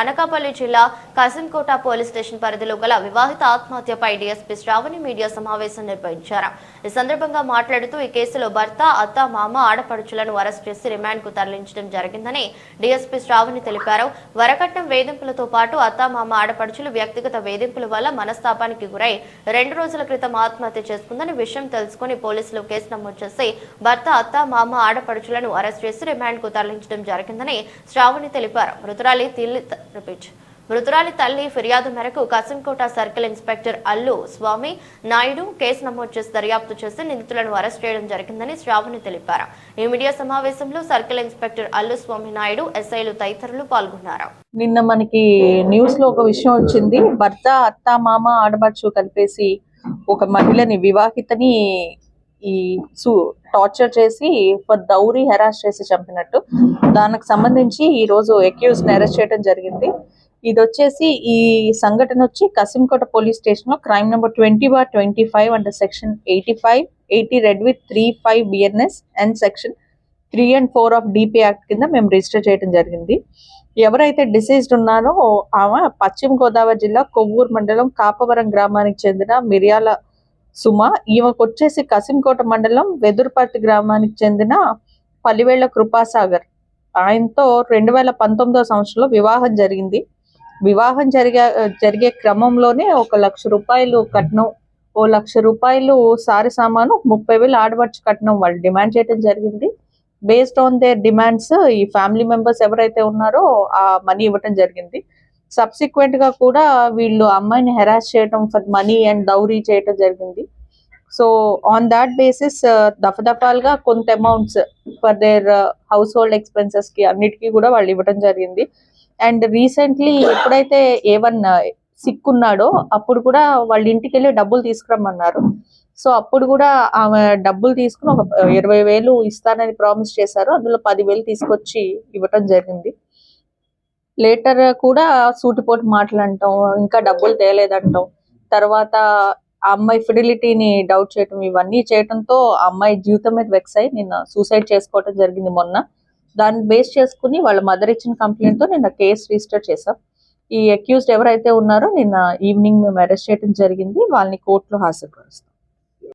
అనకాపల్లి జిల్లా Kasimkota police station పరిధిలో గల వివాహిత ఆత్మహత్యపై డీఎస్పీ శ్రావణి మీడియా సమావేశం నిర్వహించారు. ఈ సందర్భంగా మాట్లాడుతూ ఈ కేసులో భర్త అత్త మామ ఆడపడుచులను అరెస్ట్ చేసి రిమాండ్కు తరలించడం జరిగిందని డీఎస్పీ శ్రావణి తెలిపారు. వరకట్నం వేధింపులతో పాటు అత్త మామ ఆడపడుచులు వ్యక్తిగత వేధింపుల వల్ల మనస్తాపానికి గురై రెండు రోజుల క్రితం ఆత్మహత్య చేసుకుందని విషయం తెలుసుకుని పోలీసులు కేసు నమోదు చేసి భర్త అత్త మామ ఆడపడుచులను అరెస్ట్ చేసి రిమాండ్కు తరలించడం జరిగిందని శ్రావణి తెలిపారు. మృతురాలి రిపీట్ మృతురాలి తల్లి ఫిర్యాదు మేరకు Kasimkota circle inspector Allu Swamy Naidu case నమోదు చేసి దర్యాప్తు చేసి నిందితులను అరెస్ట్ చేయడం జరిగిందని శ్రావణి తెలిపారు. ఈ మీడియా సమావేశంలో సర్కిల్ ఇన్స్పెక్టర్ అల్లు స్వామి నాయుడు ఎస్ఐలు తదితరులు పాల్గొన్నారు. నిన్న మనకి న్యూస్లో ఒక విషయం వచ్చింది. భర్త అత్త మామ ఆడబడుచు కలిపేసి ఒక మహిళని వివాహితని ఈ సు టార్చర్ చేసి ఫర్ దౌరీ హెరాస్ చేసి చంపినట్టు. దానికి సంబంధించి ఈ రోజు అక్యూజ్ అరెస్ట్ చేయడం జరిగింది. ఇది వచ్చేసి ఈ సంఘటన వచ్చి కసింకోట పోలీస్ స్టేషన్లో crime number twenty bar twenty five under section eighty five eighty read with three five BNS and section three and four of DP act కింద మేము రిజిస్టర్ చేయడం జరిగింది. ఎవరైతే డిసీజ్డ్ ఉన్నారో ఆమె పశ్చిమ గోదావరి జిల్లా కొవ్వూరు మండలం కాపవరం గ్రామానికి చెందిన మిర్యాల సుమ ఈమెకు వచ్చేసి కసింకోట మండలం వెదురుపర్తి గ్రామానికి చెందిన పలివేళ్ళ కృపాసాగర్. ఆయనతో రెండు వేల పంతొమ్మిదో సంవత్సరంలో వివాహం జరిగింది. వివాహం జరిగే జరిగే క్రమంలోనే ఒక లక్ష రూపాయలు కట్నం ఓ లక్ష రూపాయలు సారీ సామాను ముప్పై వేలు ఆడబడుచు కట్నం వాళ్ళు డిమాండ్ చేయడం జరిగింది. బేస్డ్ ఆన్ దేర్ డిమాండ్స్ ఈ ఫ్యామిలీ మెంబర్స్ ఎవరైతే ఉన్నారో ఆ మనీ ఇవ్వటం జరిగింది. సబ్సిక్వెంట్గా కూడా వీళ్ళు అమ్మాయిని హెరాస్ చేయడం ఫర్ మనీ అండ్ దౌరీ చేయటం జరిగింది. సో ఆన్ దాట్ బేసిస్ దఫదఫాలుగా కొంత amounts for their household ఎక్స్పెన్సెస్కి అన్నిటికీ కూడా వాళ్ళు ఇవ్వడం జరిగింది. అండ్ రీసెంట్లీ ఎప్పుడైతే ఏవన్ సిక్ uh, ఉన్నాడో అప్పుడు కూడా వాళ్ళ ఇంటికి వెళ్ళి డబ్బులు తీసుకురమ్మన్నారు. సో అప్పుడు కూడా ఆమె డబ్బులు తీసుకుని ఒక uh, ఇరవై వేలు ఇస్తానని ప్రామిస్ చేశారు. అందులో పదివేలు తీసుకొచ్చి ఇవ్వటం జరిగింది. లేటర్ కూడా సూటిపోటు మాట్లాడటం ఇంకా డబ్బులు తేలేదంటాం. తర్వాత ఆ అమ్మాయి ఫిడిలిటీని డౌట్ చేయటం ఇవన్నీ చేయటంతో ఆ అమ్మాయి జీవితం మీద వెక్స్ అయి నిన్న సూసైడ్ చేసుకోవటం జరిగింది మొన్న. దాన్ని బేస్ చేసుకుని వాళ్ళ మదర్ ఇచ్చిన కంప్లైంట్తో నిన్న కేసు రిజిస్టర్ చేశాం. ఈ అక్యూజ్డ్ ఎవరైతే ఉన్నారో నిన్న ఈవినింగ్ మేము అరెస్ట్ చేయడం జరిగింది. వాళ్ళని కోర్టులో హాజరుపరుస్తాం.